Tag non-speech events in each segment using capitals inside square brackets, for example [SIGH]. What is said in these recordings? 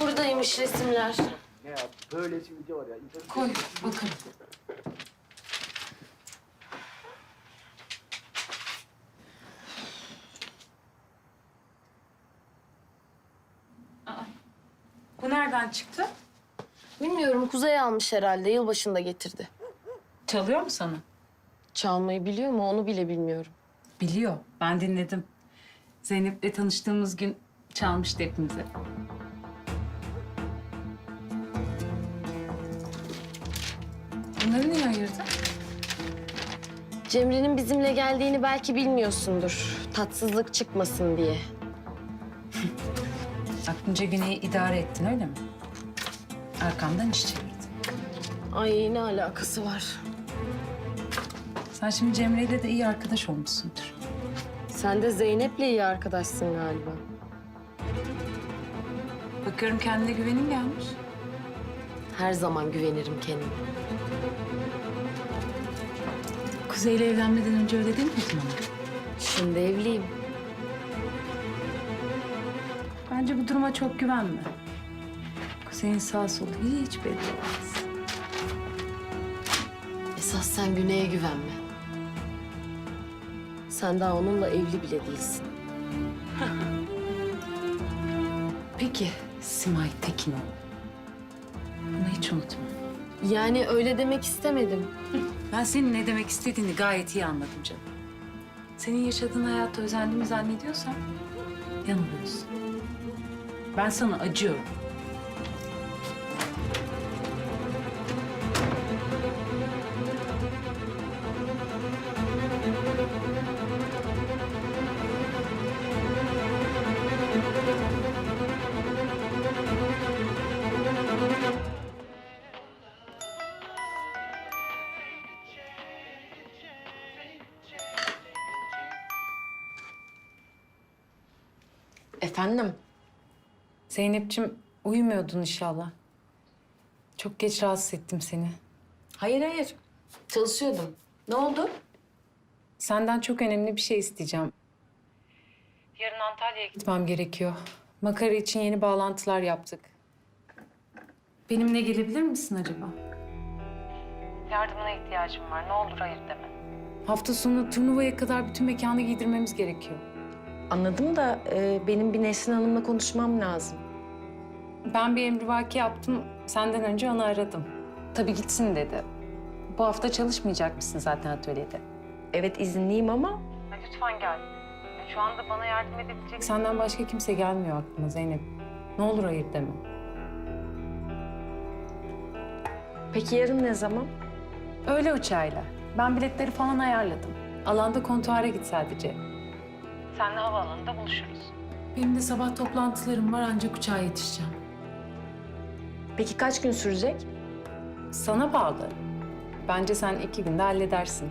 Buradaymış resimler. Ne ya böylesi video var ya. İnternet- Koy bakın. Aa, Bu nereden çıktı? Bilmiyorum Kuzey almış herhalde. Yılbaşında getirdi. Çalıyor mu sana? Çalmayı biliyor mu onu bile bilmiyorum. Biliyor. Ben dinledim. Zeynep'le tanıştığımız gün çalmıştı hepimize. Bunları niye ayırdın? Cemre'nin bizimle geldiğini belki bilmiyorsundur. Tatsızlık çıkmasın diye. [LAUGHS] Aklınca Güney'i idare ettin öyle mi? Arkamdan iş çevirdin. Ay ne alakası var? Sen şimdi Cemre'yle de iyi arkadaş olmuşsundur. Sen de Zeynep'le iyi arkadaşsın galiba. Bakıyorum kendine güvenin gelmiş. Her zaman güvenirim kendime. Kuzey'le evlenmeden önce öyle değil miydin ama? Şimdi evliyim. Bence bu duruma çok güvenme. Kuzey'in sağ solu hiç belli olmaz. Esas sen Güney'e güvenme. Sen daha onunla evli bile değilsin. Peki Simay Tekinoğlu. Hiç unutma. Yani öyle demek istemedim. Ben senin ne demek istediğini gayet iyi anladım canım. Senin yaşadığın hayata özendiğimi zannediyorsan yanılıyorsun. Ben sana acıyorum. Efendim? Zeynep'ciğim uyumuyordun inşallah. Çok geç rahatsız ettim seni. Hayır hayır. Çalışıyordum. Ne oldu? Senden çok önemli bir şey isteyeceğim. Yarın Antalya'ya gitmem gerekiyor. Makara için yeni bağlantılar yaptık. Benimle gelebilir misin acaba? Yardımına ihtiyacım var. Ne olur hayır deme. Hafta sonu turnuvaya kadar bütün mekanı giydirmemiz gerekiyor. Anladım da e, benim bir Nesrin Hanım'la konuşmam lazım. Ben bir emrivaki yaptım. Senden önce onu aradım. Tabii gitsin dedi. Bu hafta çalışmayacak mısın zaten atölyede? Evet izinliyim ama Lütfen gel. Şu anda bana yardım edebilecek... Senden başka kimse gelmiyor aklıma Zeynep. Ne olur hayır deme. peki yarın ne zaman? Öyle uçağıyla. Ben biletleri falan ayarladım. Alanda kontuara git sadece. Senle havaalanında buluşuruz. Benim de sabah toplantılarım var ancak uçağa yetişeceğim. Peki kaç gün sürecek? Sana bağlı. Bence sen iki günde halledersin.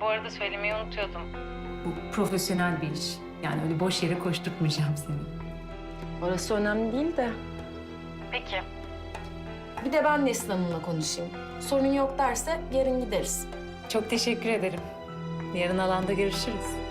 Bu arada söylemeyi unutuyordum. Bu profesyonel bir iş. Yani öyle boş yere koşturtmayacağım seni. Orası önemli değil de. Peki. Bir de ben Nesrin Hanım'la konuşayım. Sorun yok derse yarın gideriz. Çok teşekkür ederim. Yarın alanda görüşürüz.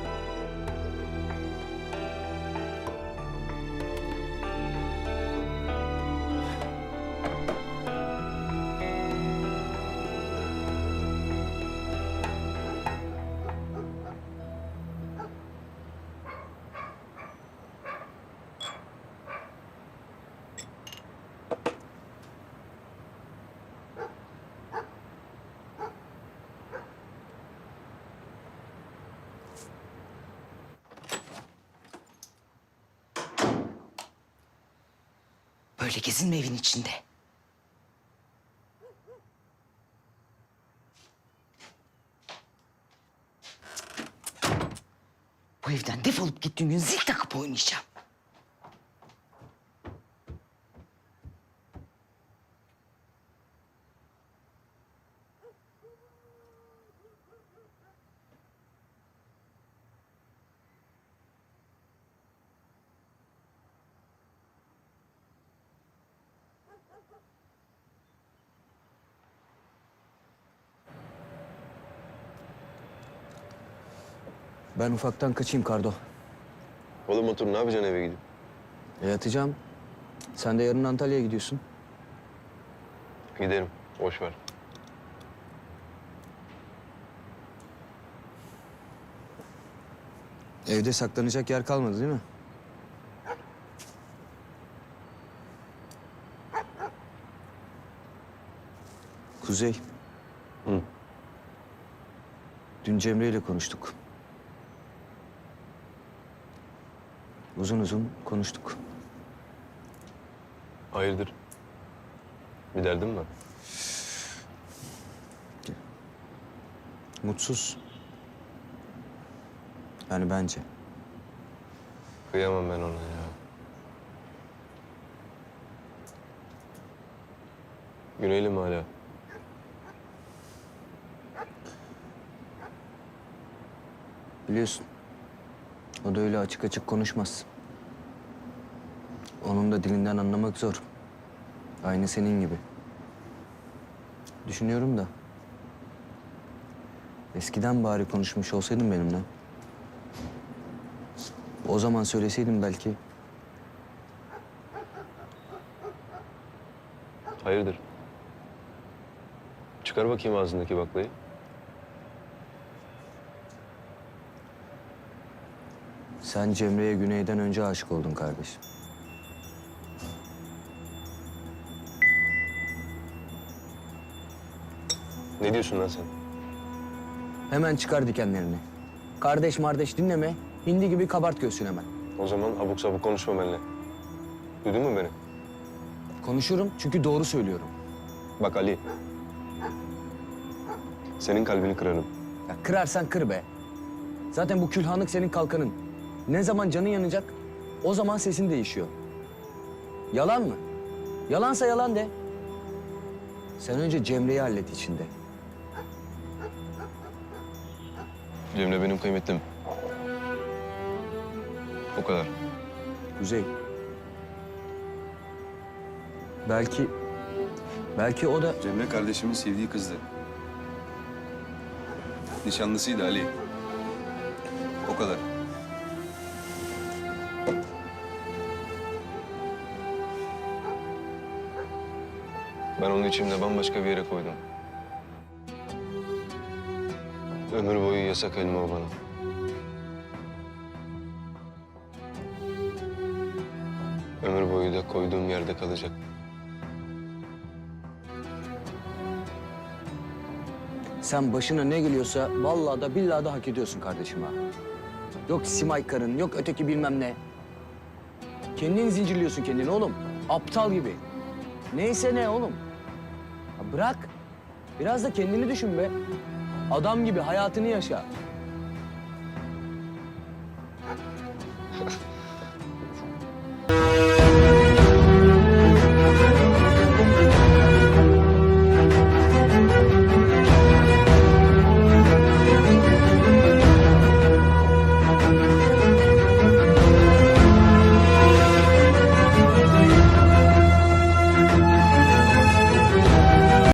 Böyle gezinme evin içinde. Bu evden defolup gittiğin gün zil takıp oynayacağım. Ben ufaktan kaçayım Kardo. Oğlum otur ne yapacaksın eve gidip? E, yatacağım. Sen de yarın Antalya'ya gidiyorsun. Giderim. Boş ver. Evde saklanacak yer kalmadı değil mi? Kuzey. Hı. Dün Cemre ile konuştuk. Uzun uzun konuştuk. Hayırdır? Bir derdin mi? Mutsuz. Yani bence. Kıyamam ben ona ya. Güneyli mi hala? Biliyorsun. O da öyle açık açık konuşmaz. Onun da dilinden anlamak zor. Aynı senin gibi. Düşünüyorum da. Eskiden bari konuşmuş olsaydın benimle. O zaman söyleseydim belki. Hayırdır? Çıkar bakayım ağzındaki baklayı. Sen Cemre'ye Güney'den önce aşık oldun kardeşim. Ne diyorsun lan sen? Hemen çıkar dikenlerini. Kardeş mardeş dinleme. Hindi gibi kabart göğsünü hemen. O zaman abuk sabuk konuşma benimle. Duydun mu beni? Konuşurum çünkü doğru söylüyorum. Bak Ali. Senin kalbini kırarım. Ya kırarsan kır be. Zaten bu külhanlık senin kalkanın. Ne zaman canın yanacak, o zaman sesin değişiyor. Yalan mı? Yalansa yalan de. Sen önce Cemre'yi hallet içinde. Cemre benim kıymetlim. O kadar. Kuzey. Belki... Belki o da... Cemre kardeşimin sevdiği kızdı. Nişanlısıydı Ali. O kadar. Ben onu içimde bambaşka bir yere koydum. Ömür boyu yasak elma o bana. Ömür boyu da koyduğum yerde kalacak. Sen başına ne geliyorsa vallahi da billahi da hak ediyorsun kardeşim ha. Yok Simay karın, yok öteki bilmem ne. Kendin zincirliyorsun kendini oğlum. Aptal gibi. Neyse ne oğlum. Ya bırak. Biraz da kendini düşün be. Adam gibi hayatını yaşa.